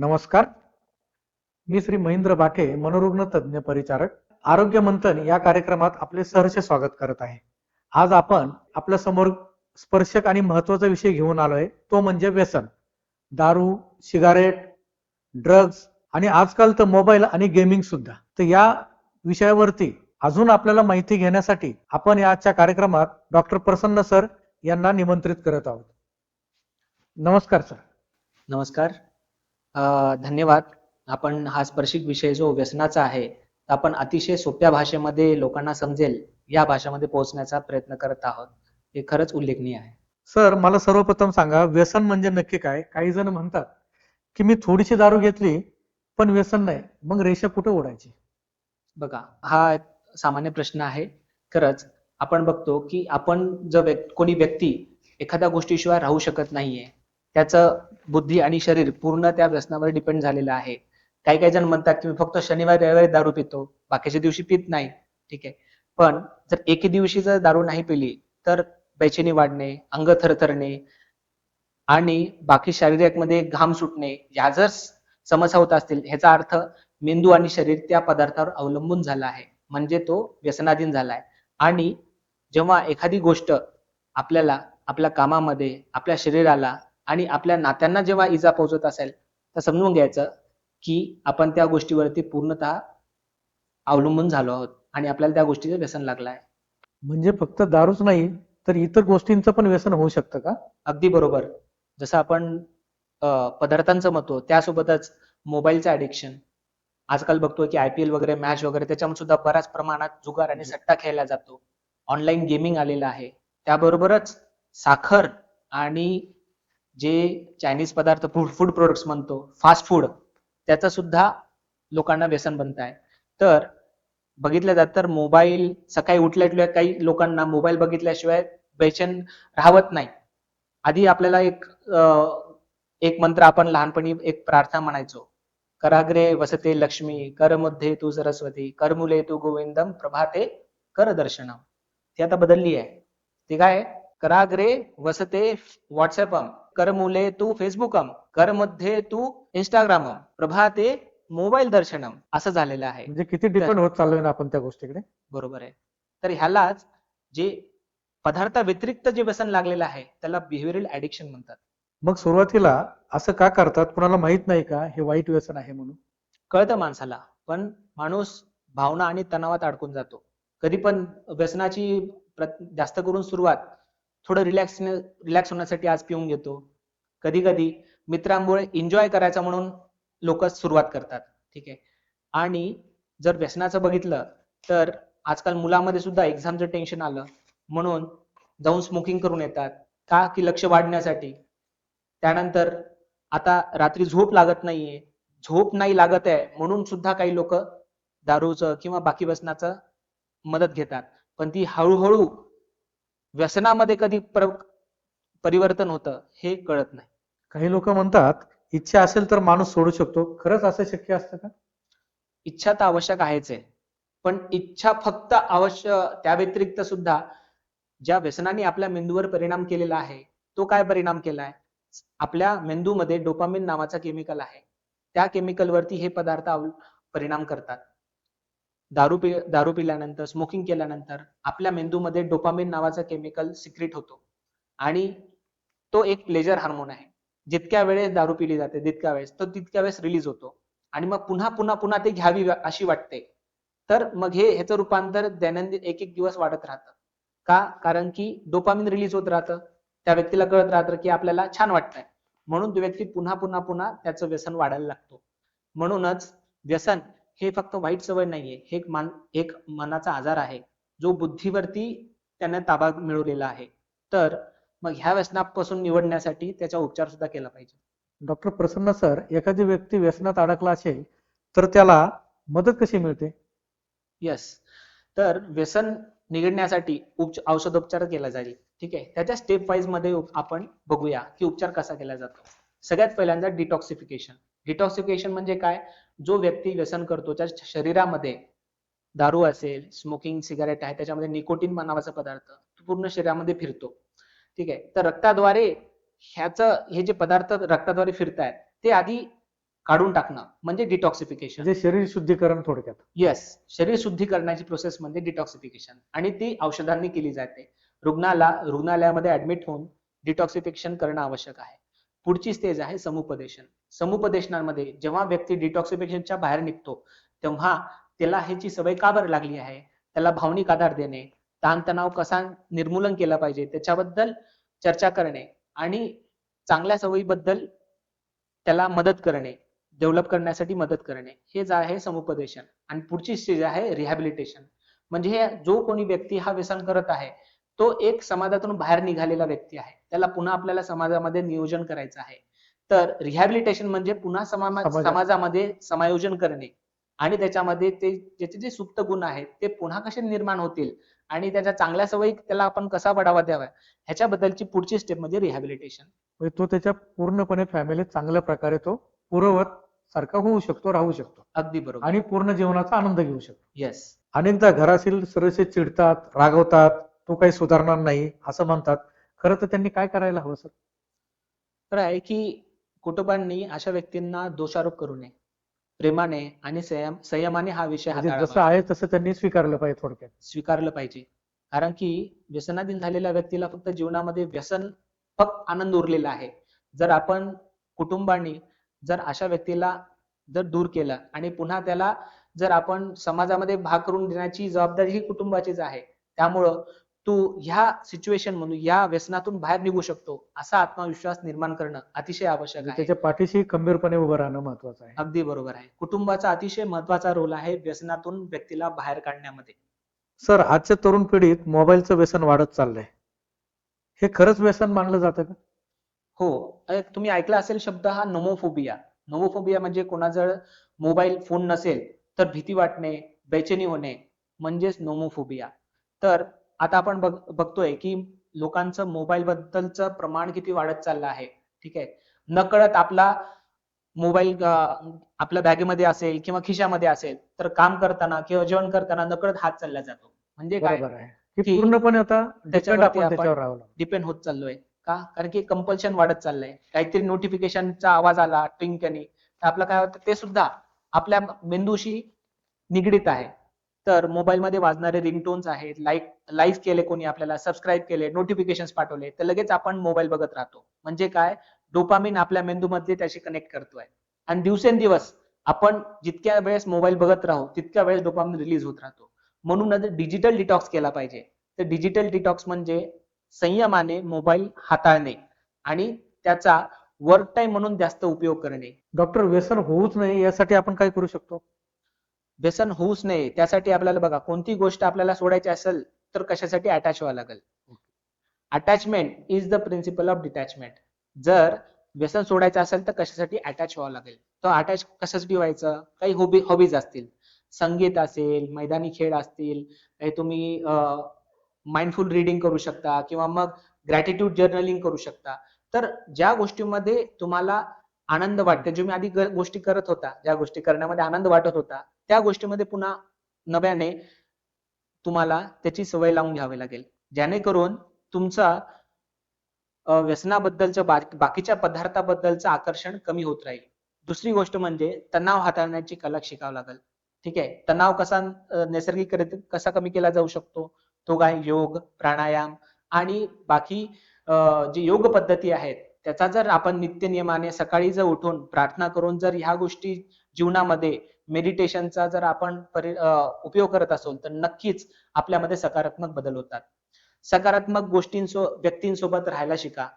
नमस्कार. मी श्री महेंद्र बाके मनोरुग्ण तज्ज्ञ परिचारक आरोग्य मंथन या कार्यक्रमात आपले सहर्ष स्वागत करत आहे. आज आपण आपल्यासमोर स्पर्शक आणि महत्त्वाचा विषय घेऊन आलोय तो म्हणजे व्यसन. दारू सिगारेट ड्रग्ज आणि आजकाल तर मोबाईल आणि गेमिंग सुद्धा. तर या विषयावरती अजून आपल्याला माहिती घेण्यासाठी आपण या आजच्या कार्यक्रमात डॉक्टर प्रसन्न सर यांना निमंत्रित करत आहोत. नमस्कार सर. नमस्कार. धन्यवाद. आपण हा स्पर्शिक विषय जो व्यसनाचा आहे आपण अतिशय सोप्या भाषेमध्ये लोकांना समजेल या भाषेमध्ये पोहोचण्याचा प्रयत्न करत आहोत. हे खरंच उल्लेखनीय आहे. सर मला सर्वप्रथम सांगा व्यसन म्हणजे नक्की काय? काही जण म्हणतात की मी थोडीशी दारू घेतली पण व्यसन नाही. मग रेषा कुठं ओढायची? बघा हा सामान्य प्रश्न आहे. खरंच आपण बघतो की आपण जर कोणी व्यक्ती एखाद्या गोष्टीशिवाय राहू शकत नाहीये त्याचं बुद्धी आणि शरीर पूर्ण त्या व्यसनावर डिपेंड झालेलं आहे. काही काही जण म्हणतात की मी फक्त शनिवार रविवारी दारू पितो बाकीच्या दिवशी पित नाही. ठीक आहे. पण जर एके दिवशी जर दारू नाही पिली तर बेचैनी वाढणे अंग थरथरणे आणि बाकी शारीरिकमध्ये घाम सुटणे या जर समस्या होत असतील ह्याचा अर्थ मेंदू आणि शरीर त्या पदार्थावर अवलंबून झाला आहे. म्हणजे तो व्यसनाधीन झाला आहे. आणि जेव्हा एखादी गोष्ट आपल्याला आपल्या कामामध्ये आपल्या शरीराला आणि आपल्या नात्यांना जेव्हा इजा पोहोचत असेल तर समजून घ्यायचं की आपण त्या गोष्टीवरती पूर्णतः अवलंबून झालो आहोत आणि आपल्याला त्या गोष्टीचं व्यसन लागलं आहे म्हणजे फक्त दारूच नाही तर इतर गोष्टींचं पण व्यसन होऊ शकतं का? अगदी बरोबर. जसं आपण पदार्थांचं म्हणतो त्यासोबतच मोबाईलचं ऍडिक्शन आजकाल बघतोय की आय पी एल वगैरे मॅच वगैरे त्याच्यामध्ये सुद्धा बऱ्याच प्रमाणात जुगार आणि सट्टा खेळला जातो. ऑनलाईन गेमिंग आलेलं आहे. त्याबरोबरच साखर आणि जे चायनीज पदार्थ फूड फूड प्रोडक्ट्स म्हणतो फास्ट फूड त्याचा सुद्धा लोकांना व्यसन बनत आहे. तर बघितलं जात तर मोबाईल सकाळी उठल्या काही लोकांना मोबाईल बघितल्याशिवाय बेचन राहत नाही. आधी आपल्याला एक एक मंत्र आपण लहानपणी एक प्रार्थना म्हणायचो. कराग्रे वसते लक्ष्मी करमध्ये तू सरस्वती करमुले तू गोविंदम प्रभाते कर दर्शनम. ती आता बदलली आहे. ती काय आहे? कराग्रे वसते व्हॉट्सअपम करमुले तू फेसबुकम करमध्ये तू इंस्टाग्रामम प्रभाते मोबाईल दर्शनम असं झालेलं आहे. म्हणजे किती डिपेंड होत चाललोय ना आपण त्या गोष्टीकडे? बरोबर आहे. तर ह्यालाच जे पदार्था व्यतिरिक्त जे व्यसन लागलेलं आहे त्याला बिहेवियरल ऍडिक्शन म्हणतात. मग सुरुवातीला असं का करतात? कुणाला माहीत नाही का? हे वाईट व्यसन आहे म्हणून. कळतं माणसाला पण माणूस भावना आणि तणावात अडकून जातो. कधी पण व्यसनाची जास्त करून सुरुवात थोडं रिलॅक्स रिलॅक्स होण्यासाठी आज पिऊन घेतो. कधी कधी मित्रांमुळे एन्जॉय करायचा म्हणून लोक सुरुवात करतात. ठीक आहे? आणि जर व्यसनाचं बघितलं तर आजकाल मुलामध्ये सुद्धा एक्झामचं टेन्शन आलं. म्हणून जाऊन स्मोकिंग करून येतात. का? की लक्ष वाढण्यासाठी. त्यानंतर आता रात्री झोप लागत नाहीये. झोप नाही लागत आहे म्हणून सुद्धा काही लोक दारूचं किंवा बाकी व्यसनाचं मदत घेतात. पण ती हळूहळू व्यसनामध्ये कधी पर- परिवर्तन होतं हे कळत नाही. काही लोक म्हणतात इच्छा असेल तर माणूस सोडू शकतो. खरंच असं शक्य असतं का? इच्छा तर आवश्यक आहेच आहे. पण इच्छा फक्त अवश्य त्या व्यतिरिक्त सुद्धा ज्या व्यसनाने आपल्या मेंदूवर परिणाम केलेला आहे तो काय परिणाम केलाय? आपल्या मेंदूमध्ये डोपामिन नावाचा केमिकल आहे. त्या केमिकल वरती हे पदार्थ परिणाम करतात. दारू पि दारू पिल्यानंतर स्मोकिंग केल्यानंतर आपल्या मेंदूमध्ये डोपामिन नावाचा केमिकल सिक्रेट होतो. आणि तो एक प्लेजर हार्मोन आहे. जितक्या वेळेस दारू पिली जाते तितक्या वेळेस तो तितक्या वेळेस रिलीज होतो. आणि मग पुन्हा पुन्हा पुन्हा ते घ्यावी अशी वाटते. तर मग हे ह्याचं रूपांतर दैनंदिन एक एक दिवस वाढत राहतं. का? कारण की डोपामिन रिलीज होत राहतं. त्या व्यक्तीला कळत राहतं की आपल्याला छान वाटतंय. म्हणून तो व्यक्ती पुन्हा पुन्हा पुन्हा त्याचं व्यसन वाढायला लागतो. म्हणूनच व्यसन हे फक्त वाईट सवय नाहीये. हे एक मान एक मनाचा आजार आहे. जो बुद्धीवरती त्याने ताबा मिळवलेला आहे. तर मग ह्या व्यसनापासून निवडण्यासाठी त्याचा उपचार सुद्धा केला पाहिजे. डॉक्टर प्रसन्न सर एखादी व्यक्ती व्यसनात अडकला असेल तर त्याला मदत कशी मिळते? येस तर व्यसन निघण्यासाठी उपच औषधोपचार केला जाईल. ठीक आहे? त्याच्या स्टेप वाईजमध्ये आपण बघूया की उपचार कसा केला जातो. सगळ्यात पहिल्यांदा डिटॉक्सिफिकेशन डिटॉक्सिफिकेशन म्हणजे काय? जो व्यक्ती व्यसन करतो त्याच्या शरीरामध्ये दारू असेल स्मोकिंग सिगारेट आहे त्याच्यामध्ये निकोटीन नावाचा पदार्थ तो पूर्ण शरीरामध्ये फिरतो. ठीक आहे? तर रक्ताद्वारे ह्याचं हे जे पदार्थ रक्ताद्वारे फिरतायत ते आधी काढून टाकणं म्हणजे डिटॉक्सिफिकेशन म्हणजे शरीर शुद्धीकरण थोडक्यात. येस शरीर शुद्धीकरणाची प्रोसेस म्हणजे डिटॉक्सिफिकेशन आणि ती औषधांनी केली जाते. रुग्णाला रुग्णालयामध्ये ऍडमिट होऊन डिटॉक्सिफिकेशन करणं आवश्यक आहे. पुढची स्टेज आहे समुपदेशन. समुपदेशनामध्ये जेव्हा व्यक्ती डिटॉक्सिफिकेशनच्या बाहेर निघतो तेव्हा त्याला ह्याची सवय का बरं लागली आहे? त्याला भावनिक आधार देणे ताणतणाव कसा निर्मूलन केला पाहिजे त्याच्याबद्दल चर्चा करणे आणि चांगल्या सवयीबद्दल त्याला मदत करणे डेव्हलप करण्यासाठी मदत करणे. हे जे आहे समुपदेशन. आणि पुढची स्टेज आहे रिहॅबिलिटेशन म्हणजे जो कोणी व्यक्ती हा व्यसन करत आहे तो एक समाजातून बाहेर निघालेला व्यक्ती आहे. त्याला पुन्हा आपल्याला समाजामध्ये नियोजन करायचं आहे. तर रिहॅबिलिटेशन म्हणजे पुन्हा. समाजामध्ये समायोजन करणे. आणि त्याच्यामध्ये ते ज्याचे जे सुप्त गुण आहेत ते पुन्हा कसे निर्माण होतील? आणि त्याच्या चांगल्या सवयी त्याला आपण कसा बढावा द्यावा? ह्याच्याबद्दलची पुढची स्टेप म्हणजे रिहॅबिलिटेशन म्हणजे तो त्याच्या पूर्णपणे फॅमिलीत चांगल्या प्रकारे तो पूर्ववत सारखा होऊ शकतो राहू शकतो. अगदी बरोबर. आणि पूर्ण जीवनाचा आनंद घेऊ शकतो. येस अनेकदा घरातील सदस्य चिडतात रागवतात. तो काही सुधारणार नाही असं म्हणतात. खरं तर त्यांनी काय करायला हवं सर? तर आहे की कुटुंबांनी अशा व्यक्तींना दोषारोप करू नये. प्रेमाने आणि संयम संयमाने हा विषय म्हणजे जसं आहे तसं त्यांनी स्वीकारलं पाहिजे थोडक्यात. स्वीकारलं पाहिजे. कारण की व्यसनाधीन झालेल्या व्यक्तीला फक्त जीवनामध्ये व्यसन फक्त आनंद उरलेला आहे. जर आपण कुटुंबाने जर अशा व्यक्तीला जर दूर केलं आणि पुन्हा त्याला जर आपण समाजामध्ये भाग करून देण्याची जबाबदारी ही कुटुंबाचीच आहे. त्यामुळं तू ह्या सिच्युएशन मधून या व्यसनातून बाहेर निघू शकतो असा आत्मविश्वास निर्माण करणं अतिशय आवश्यक म्हणजे आहे. त्याच्या पाठीशी खंबीरपणे उभं राहणं महत्वाचं आहे. अगदी बरोबर आहे. कुटुंबाचा अतिशय महत्त्वाचा रोल आहे व्यसनातून व्यक्तीला बाहेर काढण्यामध्ये. सर आजच्या तरुण पिढीत मोबाईलचं व्यसन वाढत चाललंय. हे खरंच व्यसन मानलं जातं का? हो. तुम्ही ऐकला असेल शब्द हा नोमोफोबिया. नोमोफोबिया म्हणजे कोणाजवळ मोबाईल फोन नसेल तर भीती वाटणे बेचैनी होणे म्हणजेच नोमोफोबिया. तर आता आपण बघ बघतोय की लोकांचं मोबाईल बद्दलचं प्रमाण किती वाढत चाललं आहे. ठीक आहे? नकळत आपला मोबाईल आपल्या बॅगेमध्ये असेल किंवा खिशामध्ये असेल तर काम करताना किंवा जेवण करताना नकळत हात चालला जातो. म्हणजे काय? पूर्णपणे आता त्याच्यावर. डिपेंड होत चाललोय. का? कारण की कंपल्शन वाढत चाललंय. काहीतरी नोटिफिकेशनचा आवाज आला ट्विंकनी तर आपलं काय होतं? ते सुद्धा आपल्या मेंदूशी निगडीत आहे. तर मोबाईल मध्ये वाजणारे रिंगटोन्स आहेत लाईक लाईक केले कोणी आपल्याला सबस्क्राईब केले नोटिफिकेशन पाठवले तर लगेच आपण मोबाईल बघत राहतो. म्हणजे काय? डोपामिन आपल्या मेंदूमध्ये त्याशी कनेक्ट करतोय. आणि दिवसेंदिवस आपण जितक्या वेळेस मोबाईल बघत राहू तितक्या वेळेस डोपामिन रिलीज होत राहतो. म्हणून डिजिटल डिटॉक्स केला पाहिजे. तर डिजिटल डिटॉक्स म्हणजे संयमाने मोबाईल हाताळणे आणि त्याचा वर्क टाइम म्हणून जास्त उपयोग करणे. डॉक्टर व्यसन होऊच नये यासाठी आपण काय करू शकतो? व्यसन होऊच नये. त्यासाठी आपल्याला बघा कोणती गोष्ट आपल्याला सोडायची असेल तर कशासाठी अटॅच व्हावं लागेल? Attachment is the principle of detachment जर व्यसन सोडायचं असेल तर कशासाठी अटॅच व्हावं लागेल? तर अटॅच कशासाठी व्हायचं? काही हॉबी हॉबीज असतील. संगीत असेल मैदानी खेळ असतील काही तुम्ही माइंडफुल रिडिंग करू शकता किंवा मग ग्रॅटिट्यूड जर्नलिंग करू शकता. तर ज्या गोष्टीमध्ये तुम्हाला आनंद वाटते जे मी आधी गोष्टी करत होता ज्या गोष्टी करण्यामध्ये आनंद वाटत होता त्या गोष्टीमध्ये पुन्हा नव्याने तुम्हाला त्याची सवय लावून घ्यावी लागेल. जेणेकरून तुमचा व्यसनाबद्दलचं बाकीच्या पदार्थाबद्दलचं आकर्षण कमी होत राहील. दुसरी गोष्ट म्हणजे तणाव हाताळण्याची कला शिकावं लागेल. ठीक आहे? तणाव कसा नैसर्गिक कसा कमी केला जाऊ शकतो? तो काय योग प्राणायाम आणि बाकी अ, जे योग पद्धती आहेत त्याचा जर आपण नित्य नियमाने सकाळी जर उठून प्रार्थना करून जर ह्या गोष्टी जीवनामध्ये मेडिटेशनचा जर आपण परि उपयोग करत असो तर नक्कीच आपल्यामध्ये सकारात्मक बदल होतात. सकारात्मक गोष्टींसो व्यक्तींसोबत राहायला शिका.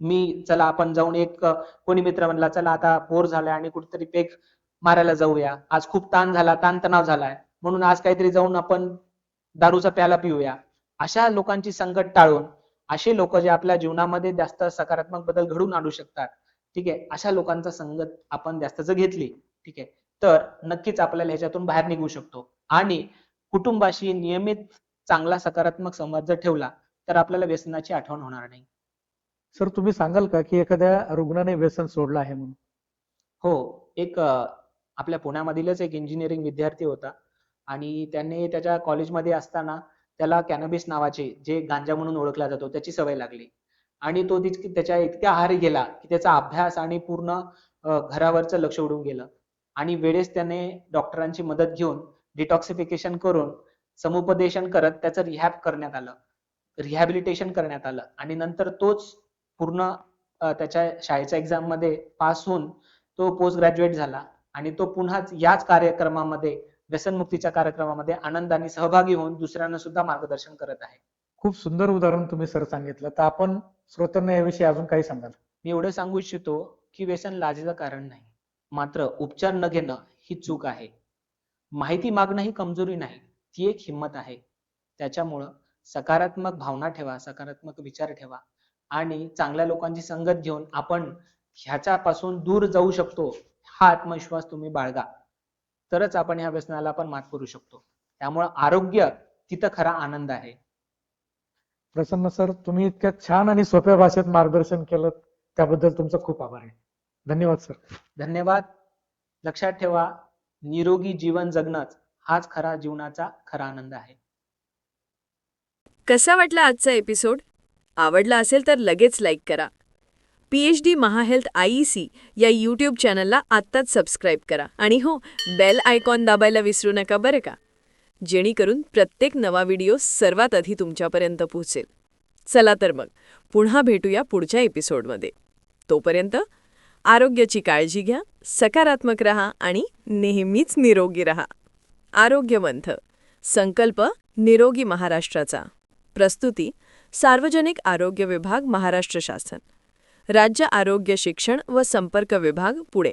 मी चला आपण जाऊन एक कोणी मित्र म्हणला चला आता बोर झालाय आणि कुठेतरी पेक मारायला जाऊया. आज खूप ताण झाला ताणतणाव झालाय. म्हणून आज काहीतरी जाऊन आपण दारूचा प्याला पिऊया. अशा लोकांची संगत टाळून असे लोक जे आपल्या जीवनामध्ये जास्त सकारात्मक बदल घडवून आणू शकतात ठीक आहे? अशा लोकांचा संगत आपण जास्त जर घेतली ठीक आहे? तर नक्कीच आपल्याला ह्याच्यातून बाहेर निघू शकतो. आणि कुटुंबाशी नियमित चांगला सकारात्मक संवाद जर ठेवला तर आपल्याला व्यसनाची आठवण होणार नाही. सर तुम्ही सांगाल का की एखाद्या रुग्णाने व्यसन सोडलं आहे म्हणून? हो एक आपल्या पुण्यामधीलच एक इंजिनिअरिंग विद्यार्थी होता आणि त्याने त्याच्या कॉलेजमध्ये असताना त्याला कॅनबिस नावाचे जे गांजा म्हणून ओळखला जातो त्याची सवय लागली. आणि तो त्याच्या इतक्या आहारी गेला की त्याचा अभ्यास आणि पूर्ण घरावरचं लक्ष उडून गेलं. आणि वेळेस त्याने डॉक्टरांची मदत घेऊन डिटॉक्सिफिकेशन करून समुपदेशन करत त्याचं रिहॅब करण्यात आलं. रिहॅबिलिटेशन करण्यात आलं. आणि नंतर तोच पूर्ण त्याच्या शाळेच्या एक्झाममध्ये पास होऊन तो पोस्ट ग्रॅज्युएट झाला. आणि तो पुन्हा याच कार्यक्रमामध्ये व्यसनमुक्तीच्या कार्यक्रमामध्ये आनंदाने सहभागी होऊन दुसऱ्यांना सुद्धा मार्गदर्शन करत आहे. खूप सुंदर उदाहरण तुम्ही सर सांगितलं. तर आपण श्रोत्यांना याविषयी अजून काही सांगाल? मी एवढं सांगू इच्छितो की व्यसन लाजेचं कारण नाही. मात्र उपचार न घेणं ही चूक आहे. माहिती मागणं ही कमजोरी नाही ती एक हिंमत आहे. त्याच्यामुळं सकारात्मक भावना ठेवा सकारात्मक विचार ठेवा आणि चांगल्या लोकांची संगत घेऊन आपण ह्याच्यापासून दूर जाऊ शकतो हा आत्मविश्वास तुम्ही बाळगा. तरच आपण ह्या व्यसनाला पण मात करू शकतो. त्यामुळं आरोग्य तिथं खरा आनंद आहे. प्रसन्न सर तुम्ही इतक्या छान आणि सोप्या भाषेत मार्गदर्शन केलं त्याबद्दल तुमचा खूप आभार आहे. धन्यवाद सर धन्यवाद. लक्षात ठेवा निरोगी जीवन जगणंच हाच खरा जीवनाचा खरा आनंद आहे. कसा वाटला आजचा एपिसोड आवडला असेल तर लगेच लाईक करा. पी एच डी महाहेल्थ आय सी या यूट्यूब चॅनलला आत्ताच सबस्क्राईब करा. आणि हो बेल आयकॉन दाबायला विसरू नका बरं का? जेणेकरून प्रत्येक नवा व्हिडिओ सर्वात आधी तुमच्यापर्यंत पोहोचेल. चला तर मग पुन्हा भेटूया पुढच्या एपिसोडमध्ये तोपर्यंत आरोग्याची काळजी घ्या सकारात्मक रहा आणि नेहमीच निरोगी रहा. आरोग्यमंथ संकल्प निरोगी महाराष्ट्राचा. प्रस्तुती सार्वजनिक आरोग्य विभाग महाराष्ट्र शासन. राज्य आरोग्य शिक्षण व संपर्क विभाग पुणे.